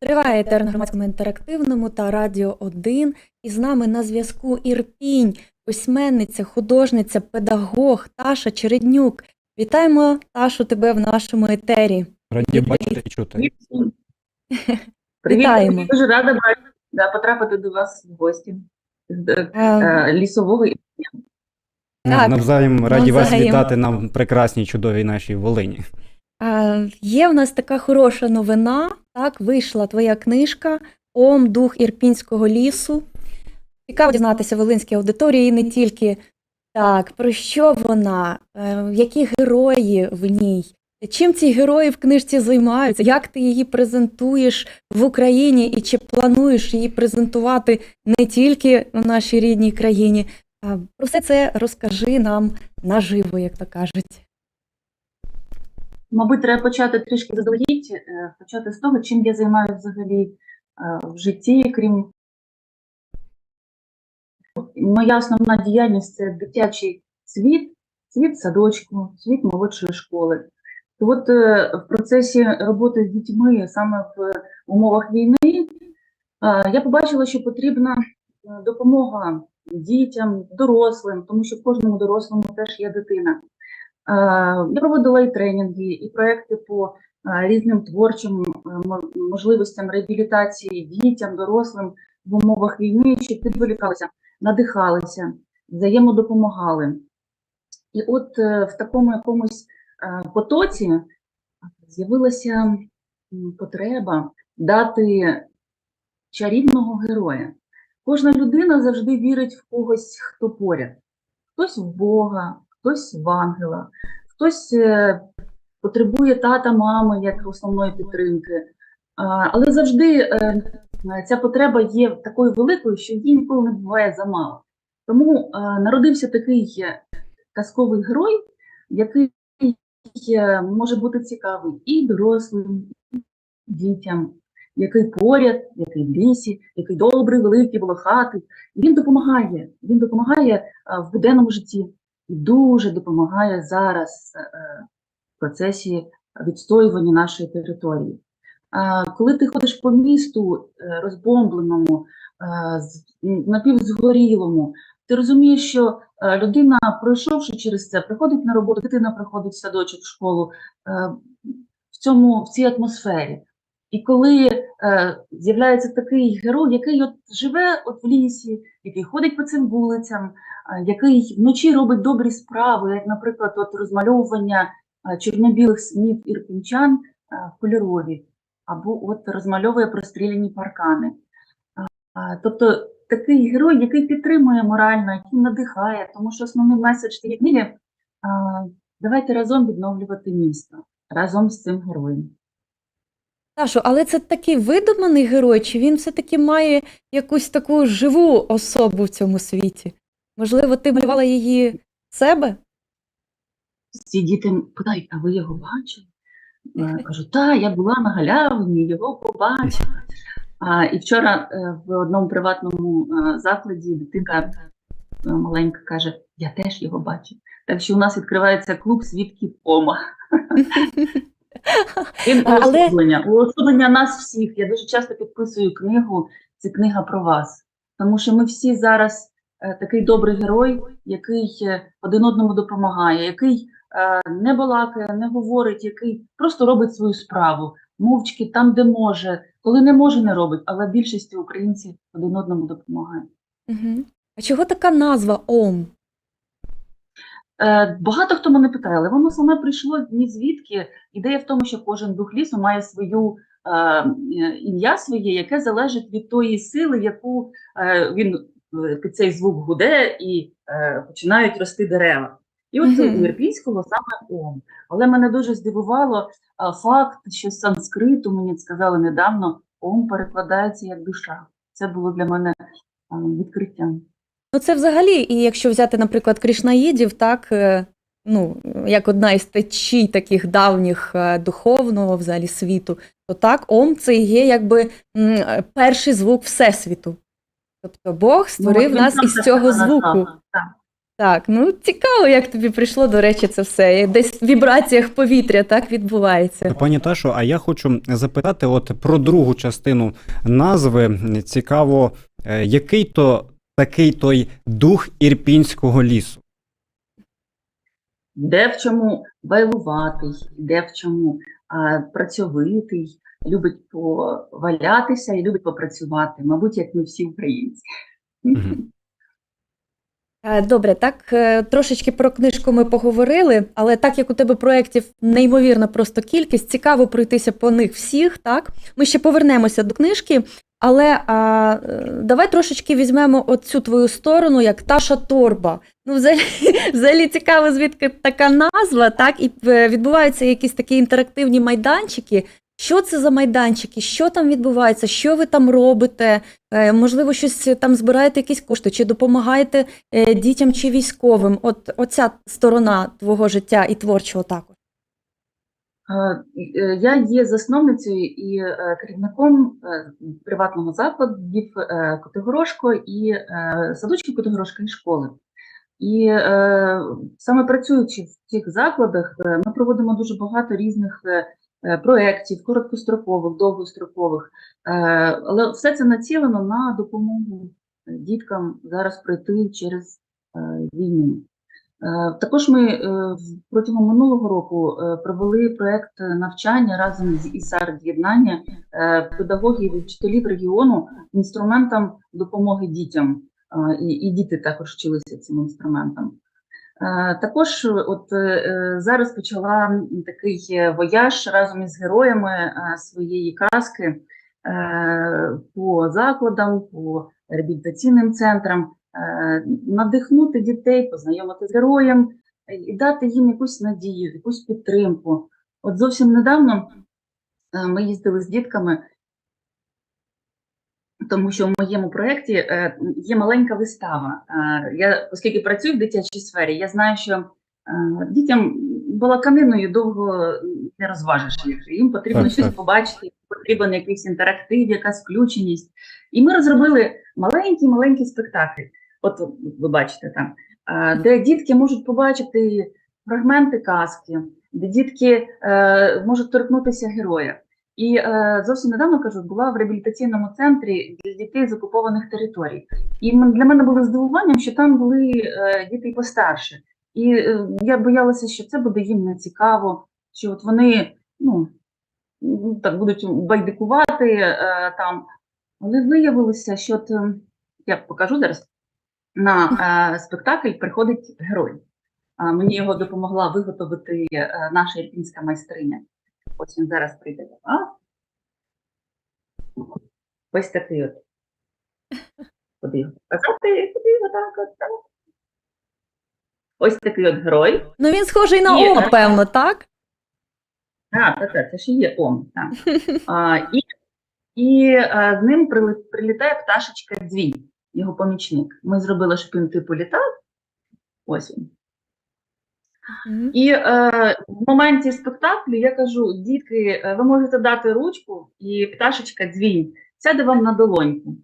Триває етер на громадському інтерактивному та Радіо 1. І з нами на зв'язку Ірпінь, письменниця, художниця, педагог Таша Череднюк. Вітаємо, Ташу, тебе в нашому етері. Раді бачити і чути. Вітаємо. дуже рада бачити, да, потрапити до вас в гості з е, Е, е, лісового і Так, Навзаєм раді вас навзаєм. вітати на прекрасній чудовій нашій Волині. е, Є в нас така хороша новина. Так, вийшла твоя книжка Ом Дух Ірпінського лісу. Цікаво дізнатися волинській аудиторії не тільки так, про що вона, е, які герої в ній, чим ці герої в книжці займаються, як ти її презентуєш в Україні і чи плануєш її презентувати не тільки в нашій рідній країні. Про все це розкажи нам наживо, як то кажуть. Мабуть, треба почати трішки заздалегідь, е, почати з того, чим я займаюся взагалі е, в житті, крім моя основна діяльність це дитячий світ, світ садочку, світ молодшої школи. То от е, в процесі роботи з дітьми саме в умовах війни я побачила, що потрібна допомога дітям, дорослим, тому що в кожному дорослому теж є дитина. Е, Я проводила і тренінги, і проекти по е, різним творчим е, можливостям реабілітації дітям, дорослим в умовах війни, щоб підволікалися, надихалися, взаємодопомагали. І от в такому якомусь потоці з'явилася потреба дати чарівного героя. Кожна людина завжди вірить в когось, хто поряд. Хтось в Бога, хтось в ангела, хтось е, потребує тата, мами як основної підтримки. Але завжди е, ця потреба є такою великою, що її ніколи не буває замало. Тому е, народився такий казковий герой, який може бути цікавий і дорослим, і дітям, який поряд, який в лісі, який добрий, великий, волохатий. І він допомагає. Він допомагає е, в буденному житті і дуже допомагає зараз е, в процесі відстоювання нашої території. Коли ти ходиш по місту е, розбомбленому, е, напівзгорілому, ти розумієш, що е, людина, пройшовши через це, приходить на роботу, дитина приходить в садочок, в школу е, в цьому в цій атмосфері. І коли е, з'являється такий герой, який от живе от в лісі, який ходить по цим вулицям, а, який вночі робить добрі справи, як, наприклад, от розмальовування а, чорно-білих снів ірпінчан а, в кольорові, або от розмальовує простріляні паркани. А, а, Тобто такий герой, який підтримує морально, який надихає, тому що основний меседж цієї книги а, давайте разом відновлювати місто разом з цим героєм. Ташу, але це такий видуманий герой, чи він все-таки має якусь таку живу особу в цьому світі? Можливо, ти малювала її себе? Всі діти питають, а ви його бачили? Я кажу, так, я була на галявині, його побачила. А, і вчора е, в одному приватному е, закладі дитинка е, маленька каже, я теж його бачив. Так що у нас відкривається клуб свідків Ома. Уособлення. Уособлення нас всіх. Я дуже часто підписую книгу, це книга про вас. Тому що ми всі зараз е, такий добрий герой, який е, один одному допомагає, який е, не балакає, не говорить, який просто робить свою справу, мовчки там, де може, коли не може, не робить, але більшості українців один одному допомагає. Угу. А чого така назва Ом? Е, Багато хто мене питає, але воно саме прийшло ні звідки. Ідея в тому, що кожен дух лісу має свою е, ім'я своє, яке залежить від тої сили, яку е, він під цей звук гуде і починають рости дерева. І от у Ірпінського саме Ом. Але мене дуже здивувало факт, що з санскриту мені сказали недавно, Ом перекладається як душа. Це було для мене відкриттям. Ну, це взагалі, і якщо взяти, наприклад, кришнаїдів, так, е, ну, як одна із течій таких давніх е, духовного взагалі світу, то так, Ом це є якби е, перший звук Всесвіту. Тобто Бог створив Ну, нас із цього звуку. Так. Так, ну цікаво, як тобі прийшло, до речі, це все. Десь в вібраціях повітря так відбувається. Пані Ташо, а я хочу запитати от про другу частину назви. Цікаво, який то такий той дух ірпінського лісу? Де в чому байлуватий, де в чому а, працьовитий, любить повалятися і любить попрацювати, мабуть, як ми всі українці. Е, Добре, так е, трошечки про книжку ми поговорили, але так як у тебе проєктів неймовірна просто кількість, цікаво пройтися по них всіх. Так, ми ще повернемося до книжки, але а, давай трошечки візьмемо оцю твою сторону, як Таша Торба. Ну, взагалі, взагалі цікаво, звідки така назва, так, і е, відбуваються якісь такі інтерактивні майданчики. Що це за майданчики? Що там відбувається? Що ви там робите? Е, Можливо, щось там збираєте якісь кошти, чи допомагаєте е, дітям чи військовим? От оця сторона твого життя і творчого також. Е, е, Я є засновницею і е, керівником приватного закладів е, Котигорошко і садочків Котигорошка і школи. І саме працюючи в цих закладах, ми проводимо дуже багато різних проєктів, короткострокових, довгострокових, але все це націлено на допомогу діткам зараз пройти через війну. Е, Також ми е, протягом минулого року е, провели проект навчання разом з ІСАР з'єднання е, педагогів і вчителів регіону інструментам допомоги дітям. І, діти також вчилися цим інструментам. Також от зараз почала такий вояж разом із героями своєї казки по закладам, по реабілітаційним центрам, надихнути дітей, познайомити з героєм е, і дати їм якусь надію, якусь підтримку. От зовсім недавно е, ми їздили з дітками, тому що в моєму проєкті е, є маленька вистава. Е, Я, оскільки працюю в дитячій сфері, я знаю, що е, дітям балаканиною довго не розважиш їх. Їм потрібно Так, щось так. побачити, потрібен якийсь інтерактив, якась включеність. І ми розробили маленький-маленький спектакль. От ви бачите там, де дітки можуть побачити фрагменти казки, де дітки е, можуть торкнутися героя. І е, зовсім недавно кажу, була в реабілітаційному центрі для дітей з окупованих територій. І для мене було здивуванням, що там були е, діти постарше. І е, я боялася, що це буде їм не цікаво, що от вони ну, так будуть байдикувати е, там. Але виявилося, що от, е, я покажу зараз на е, спектакль приходить герой. Мені його допомогла виготовити е, наша ірпінська майстриня. Ось він зараз прийде до вас. Ось такий от. Куди його показати? Куди його так от так. Ось такий от герой. Ну він схожий на Ома, так. певно, так? А, так, так, це ж і є он. Так. А, і і а, з ним прилітає пташечка дзвінь, його помічник. Ми зробили, щоб він типу літав. Ось він. Мгм. І е, в моменті спектаклю я кажу: дітки, е, ви можете дати ручку, і пташечка дзвінь сяде вам на долоньку.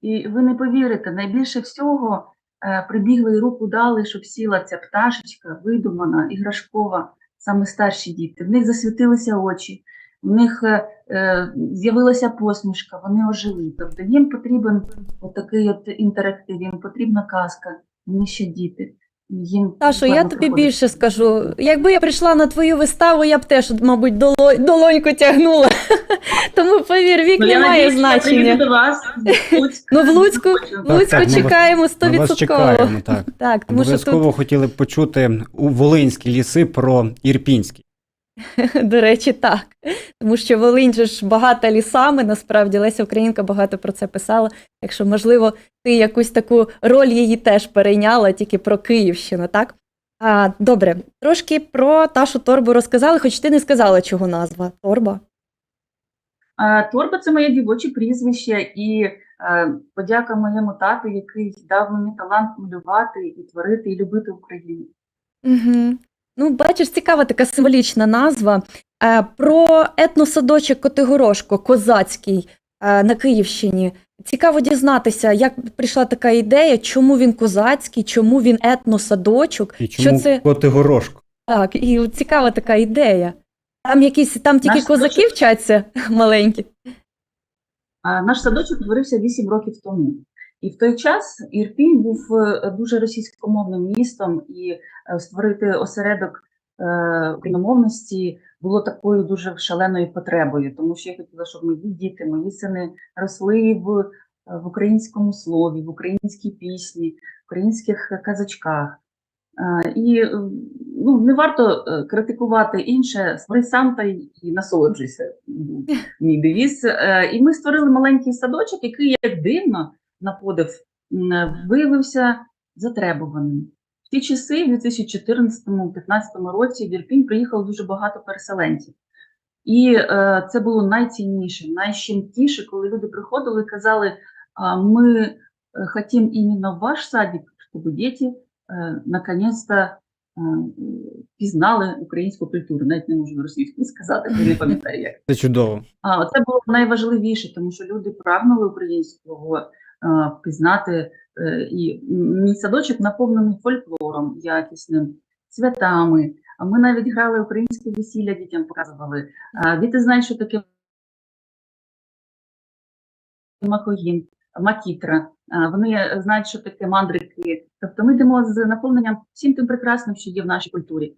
І ви не повірите, найбільше всього е, прибігли і руку дали, щоб сіла ця пташечка, видумана, іграшкова, саме старші діти. В них засвітилися очі, в них е, е, з'явилася посмішка, вони ожили. Тобто їм потрібен отакий от інтерактив, їм потрібна казка, вони ще діти. Їм Ташо, я тобі приходити. більше скажу. Якби я прийшла на твою виставу, я б теж, мабуть, доло- долоньку тягнула. Тому повір, вік Ну, не я має надіюсь, я значення. до вас в Луцьк. Ну, в Луцьку, в Луцьку так, чекаємо Ми вас 100%. чекаємо, так. Так, тому що тут Обов'язково хотіли б почути у Волинські ліси про ірпінські. До речі, так. Тому що Волинь же ж багата лісами, насправді Леся Українка багато про це писала. Якщо, можливо, ти якусь таку роль її теж перейняла, тільки про Київщину, так? А, добре, трошки про Ташу Торбу розказали, хоч ти не сказала, чого назва Торба. А, Торба це моє дівоче прізвище, і е, подяка моєму тату, який дав мені талант малювати і творити, і любити Україну. Угу. Ну, бачиш, цікава така символічна назва. Е, про етносадочок Котигорошко, козацький. е, на Київщині. Цікаво дізнатися, як прийшла така ідея, чому він козацький, чому він етносадочок. І Що це Котигорошко? так, і цікава така ідея. Там якісь там тільки Наш козаки садочок- вчаться маленькі. А Наш садочок утворився 8 років тому. І в той час Ірпінь був е, дуже російськомовним містом, і створити осередок е, україномовності було такою дуже шаленою потребою, тому що я хотіла, щоб мої діти, мої сини росли в, е, в українському слові, в українській пісні, в українських казачках. Е, І е, ну, не варто е, критикувати інше, створи сам та й насолоджуйся. Мій девіз. Е, І ми створили маленький садочок, який, як дивно, на подив, виявився затребуваним. Ті часи, в 2014-2015 році, в Ірпінь приїхало дуже багато переселенців. І е, це було найцінніше, найщемкіше, коли люди приходили і казали: ми е, хотім іменно ваш садик, щоб діти е, наконец-то е, пізнали українську культуру. Навіть не можу російською сказати, бо не пам'ятаю як. Це чудово. А це було найважливіше, тому що люди прагнули українського е, пізнати. Е, і мій садочок наповнений фольклором якісним, святами. Ми навіть грали українське весілля, дітям показували. Діти знають, що таке макогін, макітра. Вони знають, що таке мандрики. Тобто ми йдемо з наповненням всім тим прекрасним, що є в нашій культурі.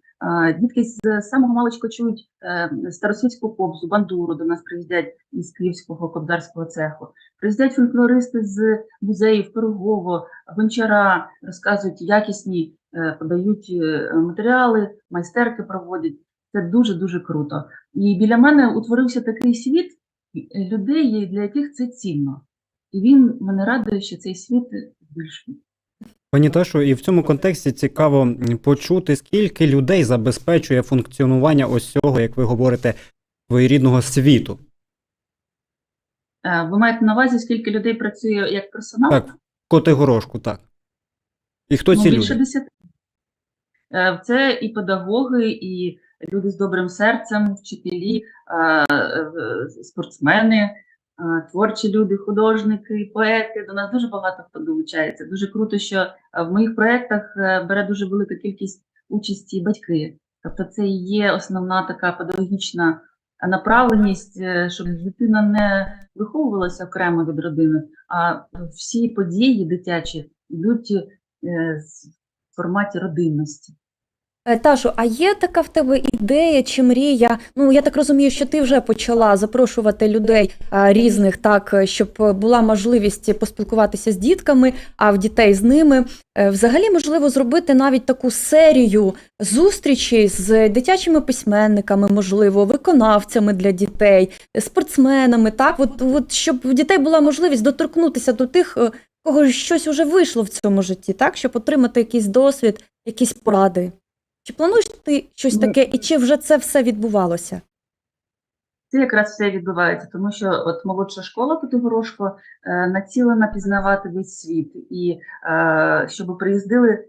Дітки з самого маличку чують е, старосвітську кобзу, бандуру, до нас приїздять із Київського кобзарського цеху. Приїздять фольклористи з музеїв Пирогово, Гончара, розказують якісні, е, подають е, матеріали, майстерки проводять. Це дуже-дуже круто. І біля мене утворився такий світ людей, для яких це цінно. І він мене радує, що цей світ збільшує. Пані Ташо, і в цьому контексті цікаво почути, скільки людей забезпечує функціонування ось цього, як ви говорите, своєрідного світу. Е, Ви маєте на увазі, скільки людей працює як персонал? Так, Котигорошку, так. І хто Ну, ці більше люди? десяти. Е, Це і педагоги, і люди з добрим серцем, вчителі, е, е, спортсмени, творчі люди, художники, поети. До нас дуже багато хто долучається. Дуже круто, що в моїх проєктах е, бере дуже велика кількість участі батьки. Тобто це і є основна така педагогічна направленість, е, щоб дитина не виховувалася окремо від родини, а всі події дитячі йдуть е, в форматі родинності. Е, Ташу, а є така в тебе ідея чи мрія? Ну я так розумію, що ти вже почала запрошувати людей різних, так е, щоб була можливість поспілкуватися з дітками, а в дітей з ними. Е, Взагалі можливо зробити навіть таку серію зустрічей з дитячими письменниками, можливо, виконавцями для дітей, спортсменами. Так, от, от щоб в дітей була можливість доторкнутися до тих, кого щось вже вийшло в цьому житті, так, щоб отримати якийсь досвід, якісь поради. Чи плануєш ти щось Ну, таке, і чи вже це все відбувалося? Це якраз все відбувається, тому що от молодша школа Котигорошко е, націлена пізнавати весь світ, і е, щоб приїздили е,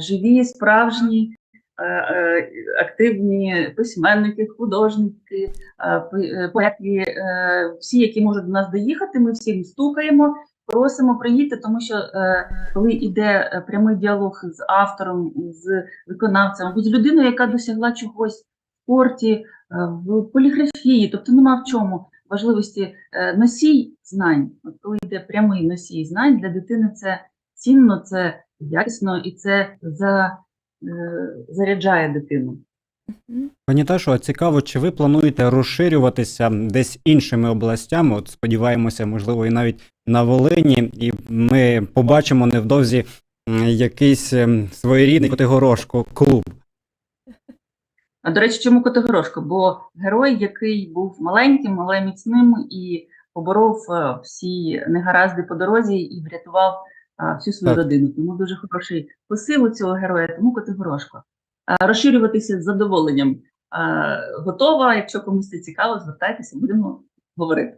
живі, справжні, е, е, активні письменники, художники, е, е, е, всі, які можуть до нас доїхати, ми всім стукаємо. Просимо приїдьте, тому що е, коли йде е, прямий діалог з автором, з виконавцем, або з людиною, яка досягла чогось в спорті, е, в поліграфії, тобто нема в чому важливості е, носій знань. От коли йде прямий носій знань для дитини, це цінно, це якісно і це за, е, заряджає дитину. Пані Ташо, а цікаво, чи ви плануєте розширюватися десь іншими областями? От сподіваємося, можливо, і навіть на Волині, і ми побачимо невдовзі якийсь ем, своєрідний Котигорошко клуб. А до речі, чому Котигорошко? Бо герой, який був маленьким, але міцним і поборов е, всі негаразди по дорозі і врятував е, всю свою Так. родину. Тому дуже хороший посил у цього героя, тому Котигорошко. Розширюватися з задоволенням готова. Якщо комусь це цікаво, звертайтеся, будемо говорити.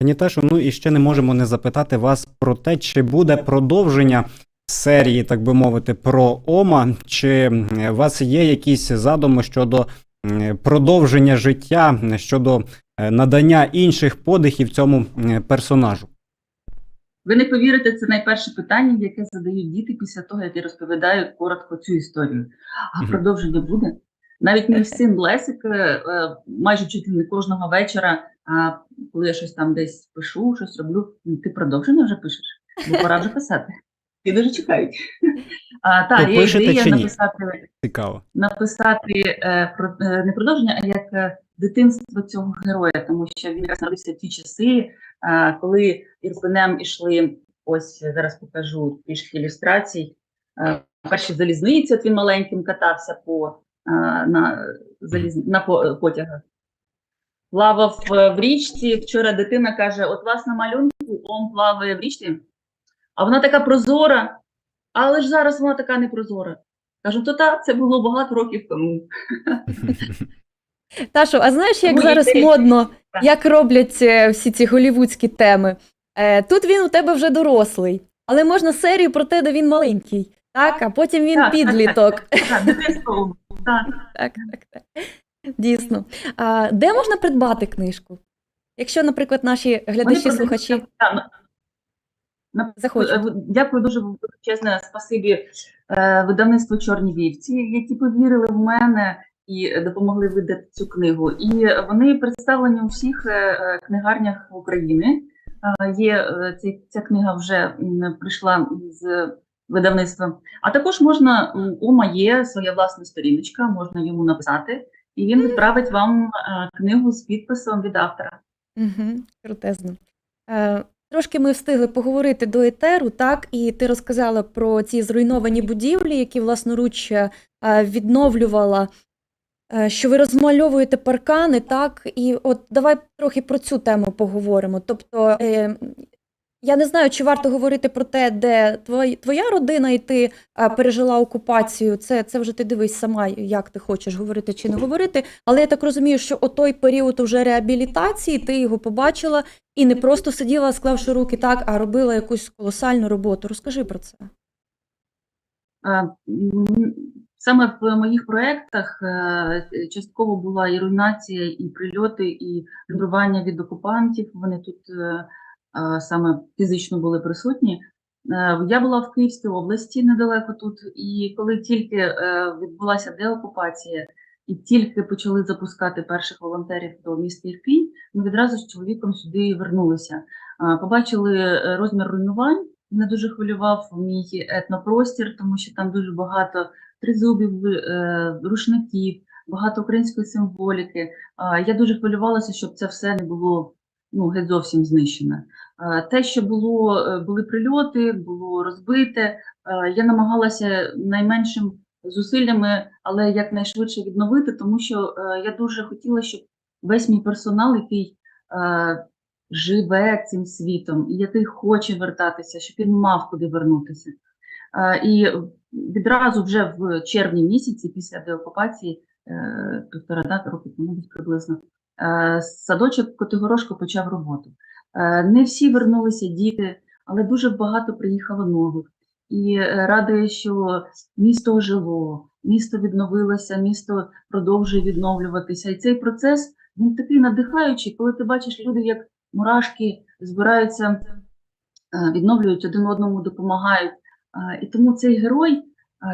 Пані Ташо, ну і ще не можемо не запитати вас про те, чи буде продовження серії, так би мовити, про Ома, чи у вас є якісь задуми щодо продовження життя, щодо е, надання інших подихів цьому персонажу? Ви не повірите, це найперше питання, яке задають діти після того, як я розповідаю коротко цю історію. А продовження буде? Навіть мій син Лесик е, е, майже чуть не кожного вечора, а коли я щось там десь пишу, щось роблю, «Ну, ти продовження вже пишеш, бо пора вже писати. І дуже чекають. А, та, є ідея написати Цікаво. написати е, про е, не продовження, а як е, дитинство цього героя, тому що він якраз народився в ті часи, е, коли Ірпенем ішли. Ось зараз покажу трішки ілюстрацій. Е, перші залізниці, от він маленьким катався по е, на заліз... на по- потягах. Плавав е, в річці. Вчора дитина каже: От вас на малюнку он плаває в річці, а вона така прозора, але ж зараз вона така непрозора. Кажу, то так, це було багато років тому. Ташо, а знаєш, як зараз модно, як роблять е, всі ці голівудські теми? Е, Тут він у тебе вже дорослий, але можна серію про те, де він маленький. Так, а потім він Так, підліток. Так. Так. Так. Дійсно. А, де можна придбати книжку? Якщо, наприклад, наші глядачі, Захочуть. Е, Дякую дуже величезне спасибі е, видавництву Чорні вівці, які повірили в мене і допомогли видати цю книгу. І вони представлені у всіх е, книгарнях України. Є ця книга вже прийшла з видавництва. А також можна у Ома є своя власна сторіночка, можна йому написати, і він відправить вам книгу з підписом від автора. Угу, крутезно. Трошки ми встигли поговорити до етеру, так, і ти розказала про ці зруйновані будівлі, які власноруч е, відновлювала, е, що ви розмальовуєте паркани, так, і от давай трохи про цю тему поговоримо. Тобто, е, я не знаю, чи варто говорити про те, де твоя, родина і ти е, пережила окупацію. Це, це вже ти дивись сама, як ти хочеш говорити чи не говорити. Але я так розумію, що отой період уже реабілітації, ти його побачила і не просто сиділа, склавши руки так, а робила якусь колосальну роботу. Розкажи про це. Саме в моїх проєктах е, частково була і руйнація, і прильоти, і відбивання від окупантів. Вони тут е, саме фізично були присутні. Е, Я була в Київській області недалеко тут, і коли тільки е, відбулася деокупація, і тільки почали запускати перших волонтерів до міста Ірпінь, ми відразу з чоловіком сюди вернулися. Е, Побачили розмір руйнувань. Мене дуже хвилював мій етнопростір, тому що там дуже багато тризубів, рушників, багато української символіки. Я дуже хвилювалася, щоб це все не було ну, геть зовсім знищене. Те, що було, е, були прильоти, було розбите. е, Я намагалася найменшим зусиллями, але якнайшвидше відновити, тому що е, я дуже хотіла, щоб весь мій персонал, який е, живе цим світом, який хоче вертатися, щоб він мав куди вернутися. Е, І відразу вже в червні місяці, після деокупації, е, півтора да, роки тому приблизно, е, садочок Котигорошко почав роботу. Е, Не всі вернулися діти, але дуже багато приїхало нових. І е, радує, що місто ожило, місто відновилося, місто продовжує відновлюватися. І цей процес він такий надихаючий, коли ти бачиш люди, як мурашки збираються, е, відновлюють один одному, допомагають. І тому цей герой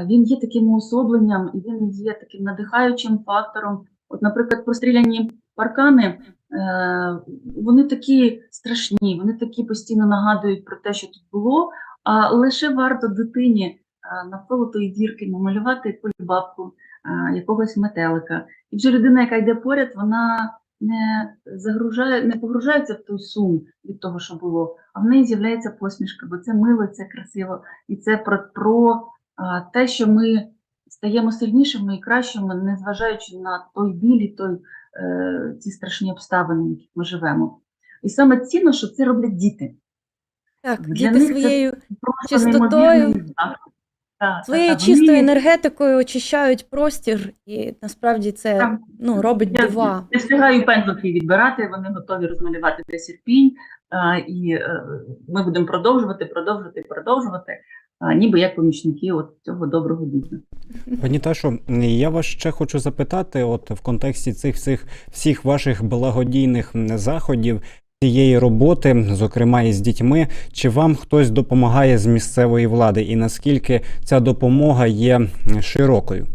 він є таким уособленням, і він є таким надихаючим фактором. От, наприклад, простріляні паркани, е, вони такі страшні, вони такі постійно нагадують про те, що тут було. А лише варто дитині навколо тої дірки намалювати якусь бабку, якогось метелика. І вже людина, яка йде поряд, вона не загружає, не погружається в той сум від того, що було, а в неї з'являється посмішка, бо це мило, це красиво, і це про, про те, що ми стаємо сильнішими і кращими, незважаючи на той біль і той, е, ці страшні обставини, в яких ми живемо. І саме цінно, що це роблять діти. Так, Для діти них своєю Чистотою. Так, своєю так, так. чистою Вони- енергетикою очищають простір, і насправді це Так. ну, робить Я дива. не встигаю пензлики відбирати, вони готові розмалювати десь ірпінь, а, і е, ми будемо продовжувати, продовжувати, продовжувати. Ніби як помічники от цього доброго бізнесу. Пані Ташо, я вас ще хочу запитати, от в контексті цих всіх всіх ваших благодійних заходів, цієї роботи, зокрема із дітьми, чи вам хтось допомагає з місцевої влади, і наскільки ця допомога є широкою?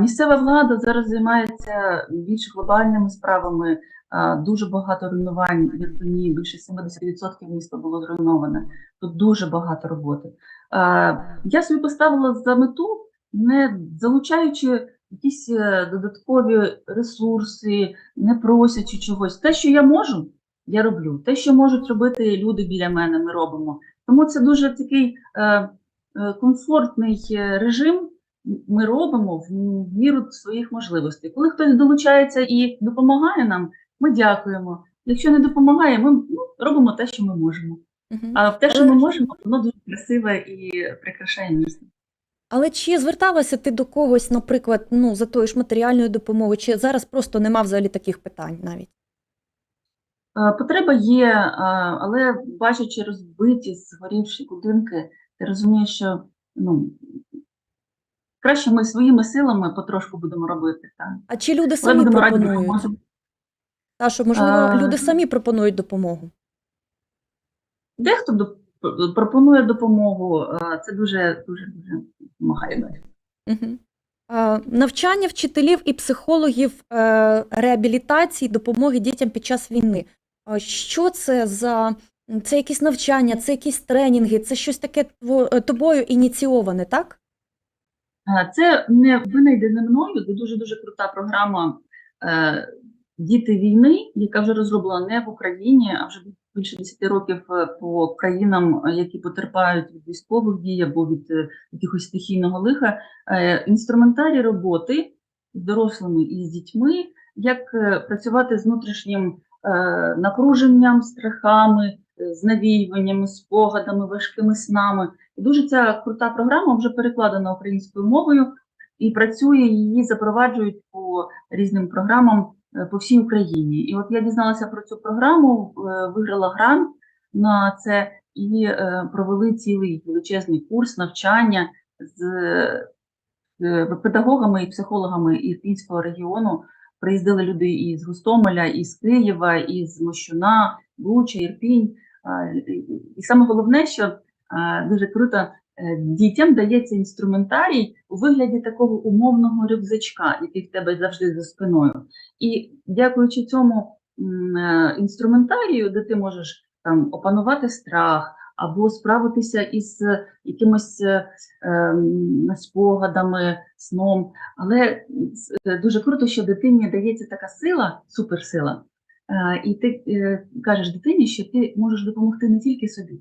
Місцева влада зараз займається більш глобальними справами. Дуже багато руйнувань в Ірпені, більше 70% міста було зруйноване. Тут дуже багато роботи. Я собі поставила за мету, не залучаючи якісь е, додаткові ресурси, не просячи чогось. Те, що я можу, я роблю. Те, що можуть робити люди біля мене, ми робимо. Тому це дуже такий е, е, комфортний режим ми робимо в міру своїх можливостей. Коли хтось долучається і допомагає нам, ми дякуємо. Якщо не допомагає, ми ну, робимо те, що ми можемо. Мгм. А те, що ми можемо, воно дуже красиве і прикрашає місто. Але чи зверталася ти до когось, наприклад, ну за тою ж матеріальною допомогою, чи зараз просто нема взагалі таких питань навіть? Потреба є, але бачачи розбиті, згорівші будинки, ти розумієш, що ну, краще ми своїми силами потрошку будемо робити. Так. А чи люди самі раді пропонують? Та що, можливо, А. люди самі пропонують допомогу? Дехто доп- пропонує допомогу, е, це дуже дуже дуже допомагає. далі. Угу. Навчання вчителів і психологів е, реабілітації, допомоги дітям під час війни. Що це за це якісь навчання, це якісь тренінги, це щось таке тобою ініційоване, так? Е, Це не винайдене мною, це дуже дуже крута програма е, Діти війни, яка вже розроблена не в Україні, а вже більше 10 років е, по країнам, е, які потерпають від військових дій або від е, якихось стихійного лиха. Інструментарій роботи з дорослими і з дітьми, як працювати з внутрішнім напруженням, страхами, з навіюваннями, спогадами, важкими снами. І дуже ця крута програма вже перекладена українською мовою і працює, її запроваджують по різним програмам по всій Україні. І от я дізналася про цю програму, е, виграла грант на це і е, провели цілий величезний курс навчання з е, педагогами і психологами Ірпінського регіону. Приїздили люди із Гостомеля, із Києва, із Мощуна, Буча, Ірпінь. І- саме головне, що дуже круто, е, дітям дається інструментарій у вигляді такого умовного рюкзачка, який в тебе завжди за спиною. І дякуючи цьому е, інструментарію, де ти можеш там опанувати страх або справитися із е, якимось е, ем, спогадами, сном. Але е, дуже круто, що дитині дається така сила, суперсила. Е, І ти е, кажеш дитині, що ти можеш допомогти не тільки собі,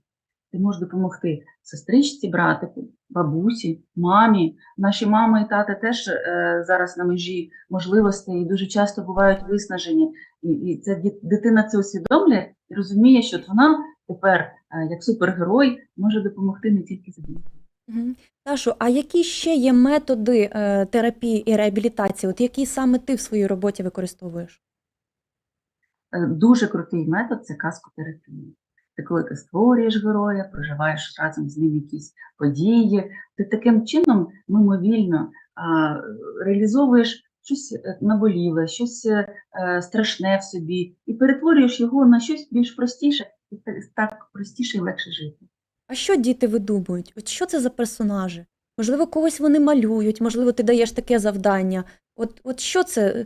ти можеш допомогти сестричці, братику, бабусі, мамі. Наші мами і тати теж е, зараз на межі можливостей і дуже часто бувають виснажені. І, і ця дитина це усвідомлює і розуміє, що вона тепер, е, як супергерой, може допомогти не тільки собі. Ташу, а які ще є методи е, терапії і реабілітації? От які саме ти в своїй роботі використовуєш? Е, Дуже крутий метод це казкотерапія. Це коли ти створюєш героя, проживаєш разом з ним якісь події. Ти таким чином мимовільно а, реалізовуєш щось е, наболіле, щось е, е, страшне в собі, і перетворюєш його на щось більш простіше, і так простіше і легше жити. А що діти видумують? От що це за персонажі? Можливо, когось вони малюють, можливо, ти даєш таке завдання. От, от що це?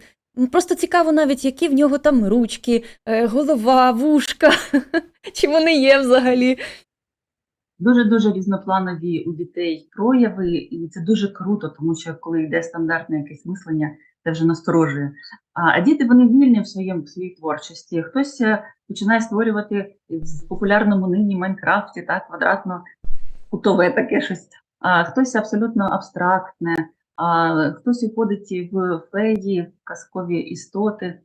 Просто цікаво навіть, які в нього там ручки, е, голова, вушка, чи вони є взагалі. Дуже-дуже різнопланові у дітей прояви, і це дуже круто, тому що коли йде стандартне якесь мислення, це вже насторожує. А, а діти вони вільні в своєму в своїй творчості. Хтось е, починає створювати в популярному нині Майнкрафті, так, квадратно кутове таке щось. А хтось абсолютно абстрактне, а хтось уходить в феї, в казкові істоти, е,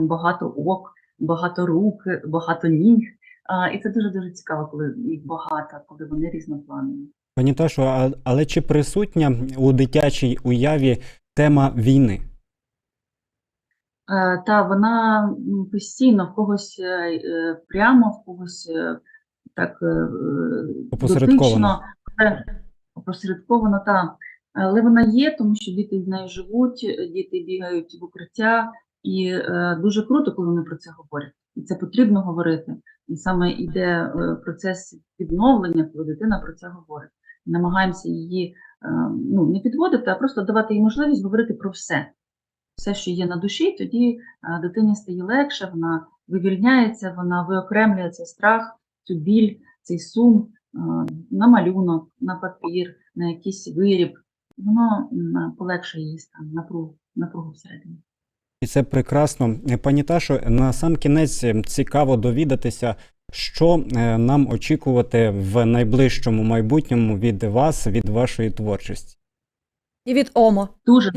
багато ок, багато рук, багато ніг. А, і це дуже дуже цікаво, коли їх багато, коли вони різнопланові. Пані Ташо, а, але чи присутня у дитячій уяві тема війни? Е, Та вона постійно в когось е, е, прямо, в когось е, так е, Опосередковано. дотично, опосередковано, так. Але вона є, тому що діти з нею живуть, діти бігають в укриття, і е, дуже круто, коли вони про це говорять. І це потрібно говорити. І саме йде е, процес відновлення, коли дитина про це говорить. Намагаємося її е, ну, не підводити, а просто давати їй можливість говорити про все. Все, що є на душі, тоді дитині стає легше, вона вивільняється, вона виокремлює цей страх, цю біль, цей сум на малюнок, на папір, на якийсь виріб. Воно полегшує її стан, напругу, напругу всередині. І це прекрасно. Пані Ташо, на сам кінець е, цікаво довідатися, що е, нам очікувати в найближчому майбутньому від вас, від вашої творчості. І від ОМО. Дуже,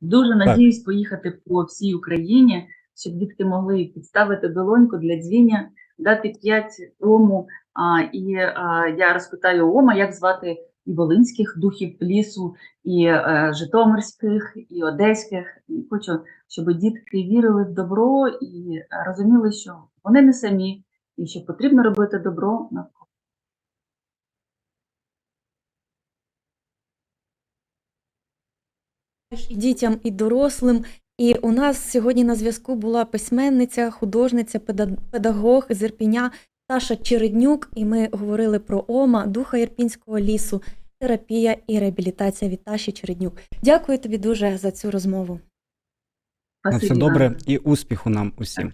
дуже надіюсь поїхати по всій Україні, щоб дітки могли підставити долоньку для дзвіння, дати п'ять ому. А, і а, я розпитаю ома, як звати і волинських духів лісу, і е, житомирських, і одеських. І хочу, щоб дітки вірили в добро і розуміли, що вони не самі, і що потрібно робити добро навколо. і дітям, і дорослим. І у нас сьогодні на зв'язку була письменниця, художниця, педа- педагог з Ірпіня Таша Череднюк, і ми говорили про Ома, духа Ірпінського лісу, терапія і реабілітація від Таші Череднюк. Дякую тобі дуже за цю розмову. На все добре і успіху нам усім.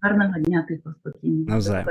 Гарного дня, тихо, спокійно. Навзаєм.